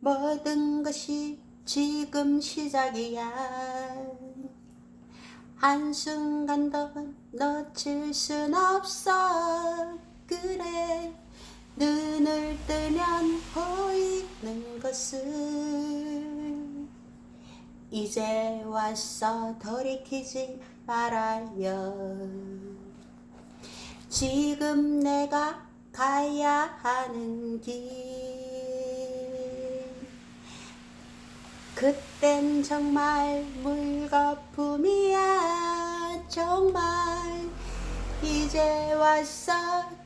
모든 것이 지금 시작이야. 한순간도 놓칠 순 없어. 그래 눈을 뜨면 보이는 것은 이제 왔어 돌이키지 말아요. 지금 내가 가야 하는 길 그땐 정말 물거품이야. 정말 이제 왔어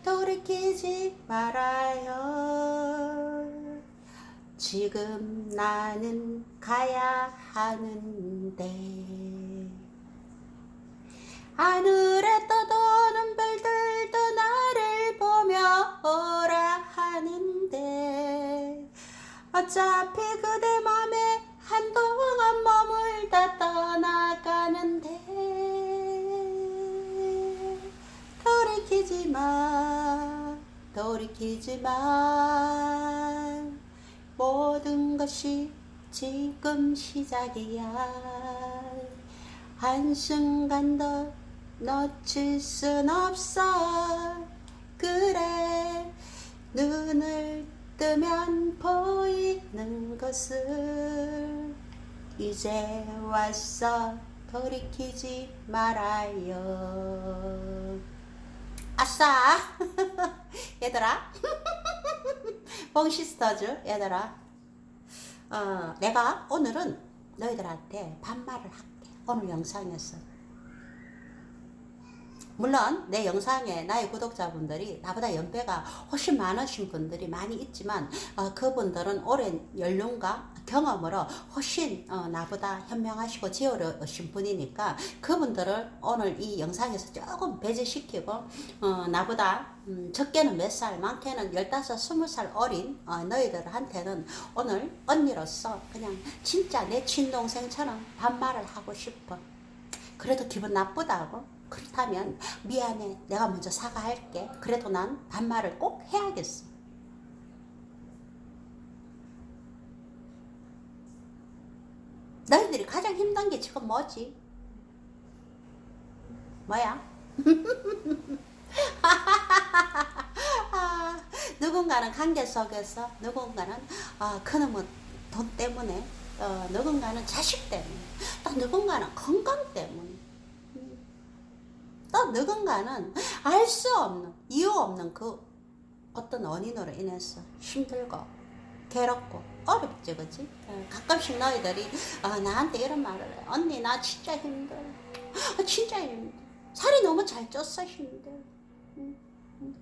돌이키지 말아요. 지금 나는 가야 하는데. 하늘에 떠도는 별들도 나를 보며 오라 하는데. 어차피 그대 맘에 한동안 머물다 떠나가는데 돌이키지 마 돌이키지 마. 모든 것이 지금 시작이야. 한순간도 놓칠 순 없어. 그래 눈을 뜨면 보이는 것을 이제 왔어 돌이키지 말아요. 아싸! 얘들아. 봉시스터즈 얘들아. 어, 내가 오늘은 너희들한테 반말을 할게. 오늘 영상에서 물론 내 영상에 나의 구독자분들이 나보다 연배가 훨씬 많으신 분들이 많이 있지만 어, 그분들은 오랜 연륜과 경험으로 훨씬 어, 나보다 현명하시고 지혜로우신 분이니까 그분들을 오늘 이 영상에서 조금 배제시키고 어, 나보다 음, 적게는 몇 살, 많게는 15, 20살 어린 어, 너희들한테는 오늘 언니로서 그냥 진짜 내 친동생처럼 반말을 하고 싶어. 그래도 기분 나쁘다고? 그렇다면 미안해. 내가 먼저 사과할게. 그래도 난 반말을 꼭 해야겠어. 너희들이 가장 힘든 게 지금 뭐지? 뭐야? 아, 누군가는 관계 속에서, 누군가는 아, 그놈의 돈 때문에, 어, 누군가는 자식 때문에, 또 누군가는 건강 때문에, 음. 또 누군가는 알 수 없는, 이유 없는 그 어떤 원인으로 인해서 힘들고, 괴롭고, 어렵지, 그지? 어, 가끔씩 너희들이 어, 나한테 이런 말을 해. 언니, 나 진짜 힘들어. 아, 진짜 힘들어. 살이 너무 잘 쪘어, 힘들어. 응, 응.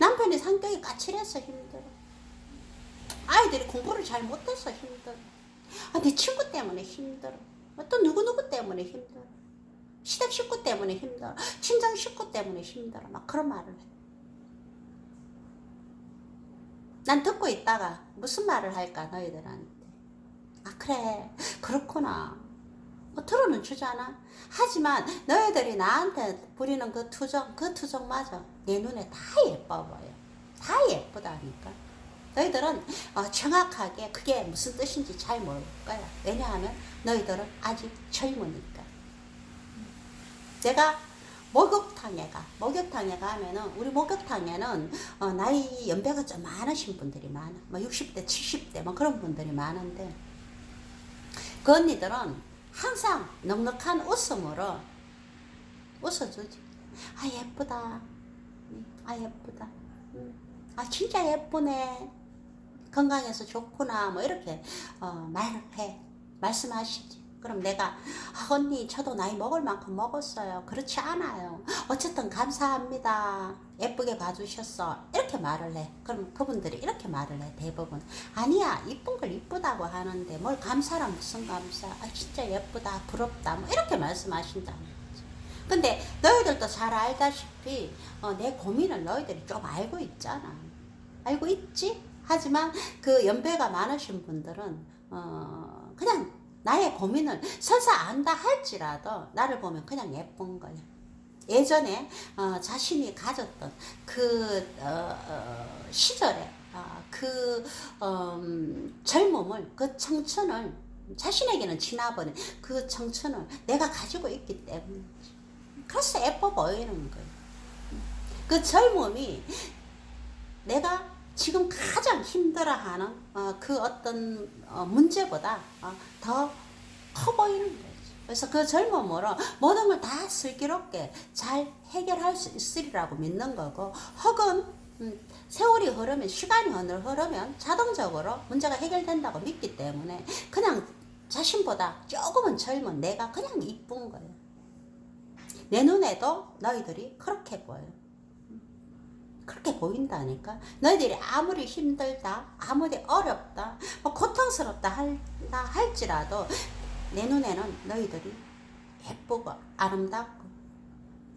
남편이 성격이 까칠해서 힘들어. 아이들이 공부를 잘 못해서 힘들어. 아, 내 친구 때문에 힘들어. 아, 또 누구누구 때문에 힘들어. 시댁 식구 때문에 힘들어. 친정 식구 때문에 힘들어. 막 그런 말을 해. 난 듣고 있다가 무슨 말을 할까, 너희들한테. 아, 그래. 그렇구나. 뭐 들어는 주잖아. 하지만 너희들이 나한테 부리는 그 투정, 그 투정마저 내 눈에 다 예뻐 보여. 다 예쁘다니까. 너희들은 어, 정확하게 그게 무슨 뜻인지 잘 모를 거야. 왜냐하면 너희들은 아직 젊으니까. 내가 목욕탕에 가. 목욕탕에 가면은 우리 목욕탕에는 어, 나이 연배가 좀 많으신 분들이 많아. 뭐 60대, 70대 뭐 그런 분들이 많은데 그 언니들은 항상 넉넉한 웃음으로 웃어주지. 아 예쁘다. 음, 아 예쁘다. 음, 아 진짜 예쁘네. 건강해서 좋구나. 뭐 이렇게 어, 말을 해. 말씀하시지. 그럼 내가 아, 언니 저도 나이 먹을 만큼 먹었어요. 그렇지 않아요. 어쨌든 감사합니다. 예쁘게 봐주셨어. 이렇게 말을 해. 그럼 그분들이 이렇게 말을 해. 대부분 아니야 이쁜 걸 이쁘다고 하는데 뭘 감사라 무슨 감사. 아 진짜 예쁘다 부럽다. 뭐 이렇게 말씀하신다는 거지. 근데 너희들도 잘 알다시피 어, 내 고민을 너희들이 좀 알고 있잖아. 알고 있지? 하지만 그 연배가 많으신 분들은 어, 그냥 나의 고민을 설사 안다 할지라도 나를 보면 그냥 예쁜 거야. 예전에 어, 자신이 가졌던 그 어, 어, 시절에 아, 그 음, 젊음을 그 청춘을 자신에게는 지나버린 그 청춘을 내가 가지고 있기 때문에 그래서 예뻐 보이는 거예요. 그 젊음이 내가 지금 가장 힘들어하는 어, 그 어떤 어, 문제보다 어, 더커 보이는 거죠. 그래서 그 젊음으로 모든 걸 다 슬기롭게 잘 해결할 수 있으리라고 믿는 거고 혹은 음, 세월이 흐르면 시간이 흐르- 흐르면 자동적으로 문제가 해결된다고 믿기 때문에 그냥 자신보다 조금은 젊은 내가 그냥 이쁜 거예요. 내 눈에도 너희들이 그렇게 보여요. 그렇게 보인다니까. 너희들이 아무리 힘들다, 아무리 어렵다, 뭐 고통스럽다 할다 할지라도 내 눈에는 너희들이 예쁘고 아름답고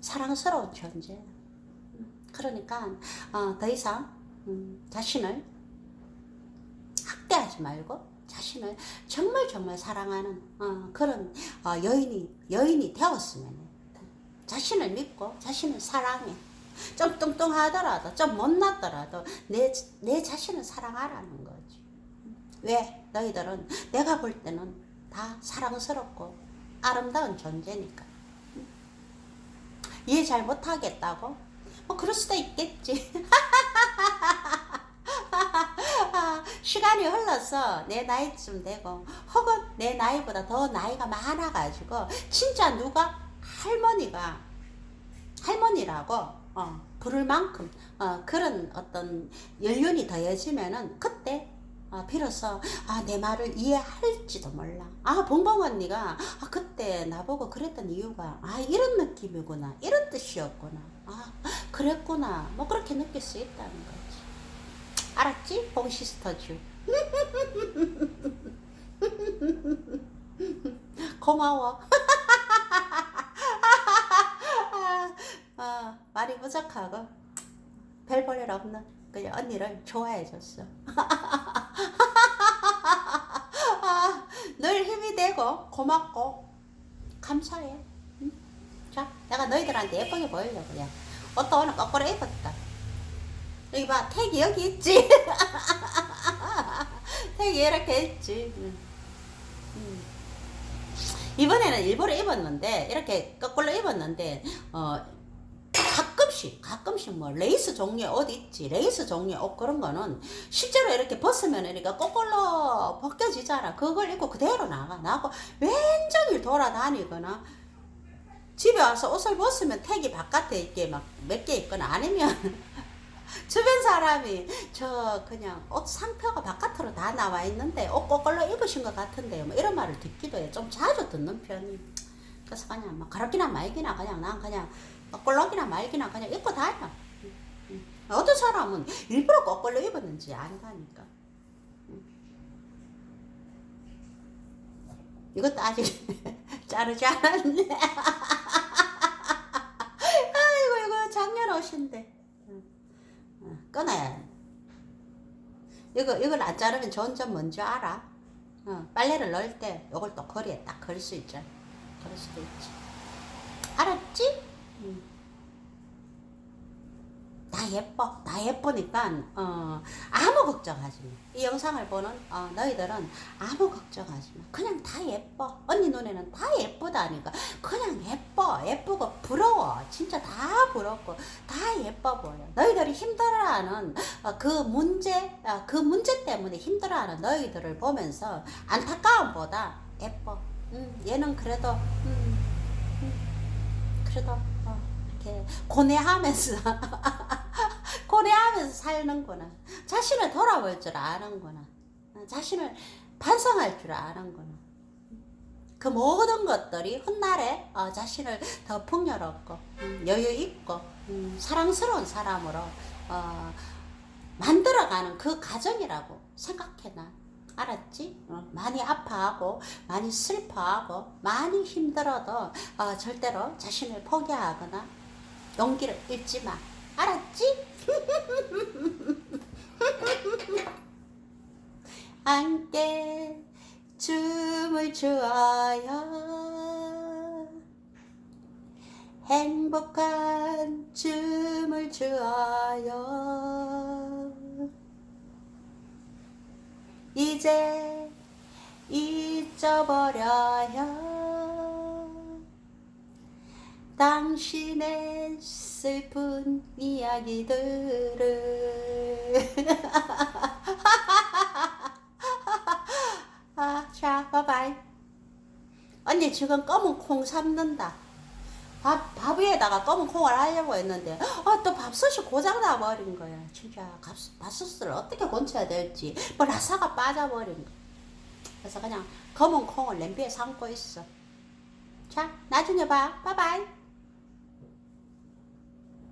사랑스러운 존재. 그러니까 어, 더 이상 음, 자신을 학대하지 말고 자신을 정말 정말 사랑하는 어, 그런 어, 여인이 여인이 되었으면 해. 자신을 믿고 자신을 사랑해. 좀 뚱뚱하더라도 좀 못났더라도 내, 내 자신을 사랑하라는 거지. 왜? 너희들은 내가 볼 때는 다 사랑스럽고 아름다운 존재니까. 이해 잘 못하겠다고? 뭐 그럴 수도 있겠지. 시간이 흘러서 내 나이쯤 되고 혹은 내 나이보다 더 나이가 많아가지고 진짜 누가 할머니가 할머니라고 어, 부를 만큼 어, 그런 어떤 연륜이 더해지면은 그때 아, 비로소 아, 내 말을 이해할지도 몰라. 아, 봉봉 언니가 아, 그때 나보고 그랬던 이유가 아, 이런 느낌이구나. 이런 뜻이었구나. 아, 그랬구나. 뭐 그렇게 느낄 수 있다는 거지. 알았지? 봉 시스터즈. 고마워. 말이 부족하고 별볼일 없는 그냥 언니를 좋아해 줬어. 아, 늘 힘이 되고 고맙고 감사해. 응? 자, 내가 너희들한테 예쁘게 보이려고 그냥 옷도 오늘 거꾸로 입었다. 여기 봐, 택이 여기 있지. 택이 이렇게 있지. 이번에는 일부러 입었는데 이렇게 거꾸로 입었는데 어 가끔씩 가끔씩 뭐 레이스 종류의 옷 있지 레이스 종류의 옷 그런 거는 실제로 이렇게 벗으면 이렇게 거꾸로 벗겨지잖아. 그걸 입고 그대로 나가 나고 왼종일 돌아다니거나 집에 와서 옷을 벗으면 택이 바깥에 있게 막 몇 개 있거나 아니면 주변 사람이 저 그냥 옷 상표가 바깥으로 다 나와 있는데 옷 거꾸로 입으신 것 같은데요. 뭐 이런 말을 듣기도 해좀 자주 듣는 편이 그래서 그냥 뭐 그렇기나 말기나 그냥 난 그냥 거꾸로기나 말기나 그냥 입고 다녀. 어떤 사람은 일부러 거꾸로 입었는지 안다니까 응. 이것도 아직 자르지 않았네 아이고 이거 작년 옷인데 어, 끊어야 돼. 이거 이걸 안 자르면 좋은 점 뭔지 알아? 어, 빨래를 넣을 때 이걸 또 거리에 딱 걸 수 있잖아. 그럴 수도 있지. 알았지? 응. 나 예뻐. 나 예쁘니까 어, 아무 걱정하지 마. 이 영상을 보는 어, 너희들은 아무 걱정하지 마. 그냥 다 예뻐. 언니 눈에는 다 예쁘다니까. 그냥 예뻐. 예쁘고 부러워. 진짜 다 부럽고 다 예뻐 보여. 너희들이 힘들어하는 어, 그 문제, 어, 그 문제 때문에 힘들어하는 너희들을 보면서 안타까움보다 예뻐. 음, 얘는 그래도 음, 음, 그래도 어, 이렇게 고뇌하면서 고뇌하면서 살는구나. 자신을 돌아볼 줄 아는구나. 어, 자신을 반성할 줄 아는구나. 그 모든 것들이 훗날에 어, 자신을 더 풍요롭고 음, 여유 있고 음, 사랑스러운 사람으로 어, 만들어가는 그 과정이라고 생각해 나. 알았지? 어, 많이 아파하고 많이 슬퍼하고 많이 힘들어도 어, 절대로 자신을 포기하거나 용기를 잃지 마. 알았지? 함께 춤을 추어요. 행복한 춤을 추어요. 이제 잊어버려요 당신의 슬픈 이야기들을 아, 자, 바이바이. 언니 지금 검은 콩 삶는다. 밥, 밥 위에다가 검은 콩을 하려고 했는데, 아, 또 밥솥이 고장나 버린 거야. 진짜 밥, 밥솥을 어떻게 고쳐야 될지, 뭐 라사가 빠져버린 거. 그래서 그냥 검은 콩을 냄비에 삶고 있어. 자, 나중에 봐. 바이바이.